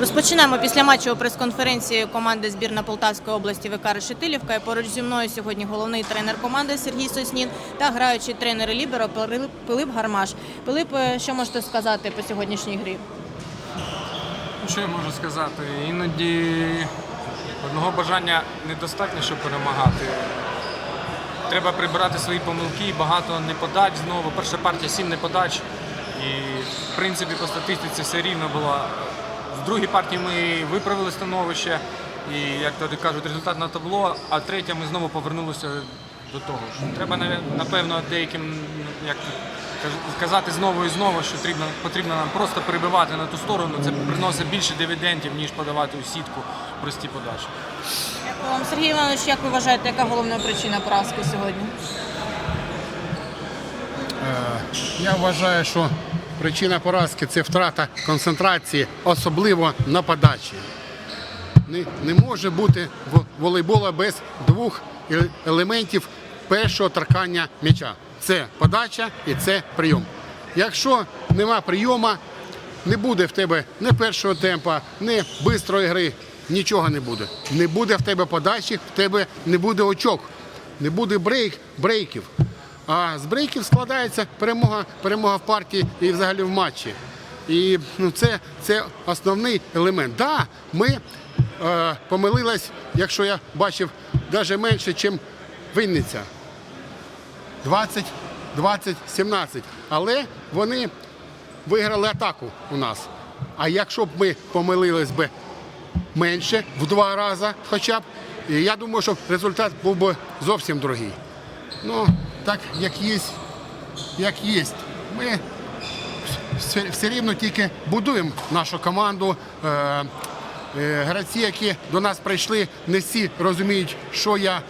Розпочинаємо після матчу прес-конференції команди збірна Полтавської області ВК Решетилівка. І поруч зі мною сьогодні головний тренер команди Сергій Соснін та граючий тренер Ліберо Пилип- Гармаш. Пилип, е, що можете сказати по сьогоднішній грі? Ну, Що я можу сказати? Іноді одного бажання недостатньо, щоб перемагати. Треба прибирати свої помилки, багато неподач знову. Перша партія сім неподач. І в принципі по статистиці все рівно було. В другій партії ми виправили становище, і як тоді кажуть, результат на табло, а третя ми знову повернулися до того. ж. Треба напевно деяким як казати знову і знову, що потрібно, потрібно нам просто перебивати на ту сторону. Це приносить більше дивідендів, ніж подавати у сітку прості подачі. Дякую вам, Сергій Іванович. Як ви вважаєте, яка головна причина поразки сьогодні? Е, Я вважаю, що причина поразки це втрата концентрації, особливо на подачі. Не, не може бути волейбола без двох е- елементів першого торкання м'яча. Це подача і це прийом. Якщо нема прийому, не буде в тебе ні першого темпа, ні бистрої гри, нічого не буде. Не буде в тебе подачі, в тебе не буде очок, не буде брейк, брейків. А з брейків складається перемога, перемога в партії і взагалі в матчі. І ну, це, це основний елемент. Так, да, ми е, помилились, якщо я бачив, навіть менше, ніж Вінниця. 20, 20, 17. Але вони виграли атаку у нас. А якщо б ми помилились би менше в два рази хоча б, я думаю, що результат був би зовсім другий. Ну, так як є, як є. Ми все, рівно тільки будуємо нашу команду. Е, е, гравці, які до нас прийшли, не всі розуміють, що я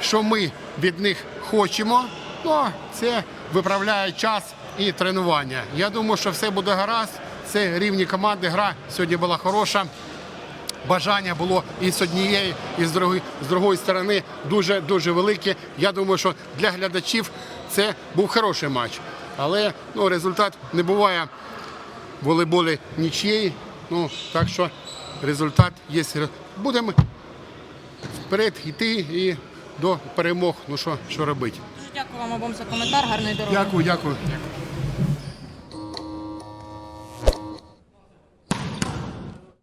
що ми від них хочемо. Ну, це виправляє час і тренування. Я думаю, що все буде гаразд. Це рівні команди. Гра сьогодні була хороша. Бажання було і з однієї, і з другої, з другої сторони дуже дуже велике. Я думаю, що для глядачів це був хороший матч. Але ну, результат не буває в волейболі нічиєї. Ну, так що результат є. Будемо вперед йти і до перемог. Ну що, що робити? Дуже дякую вам обом за коментар. Гарної дороги. Дякую, дякую.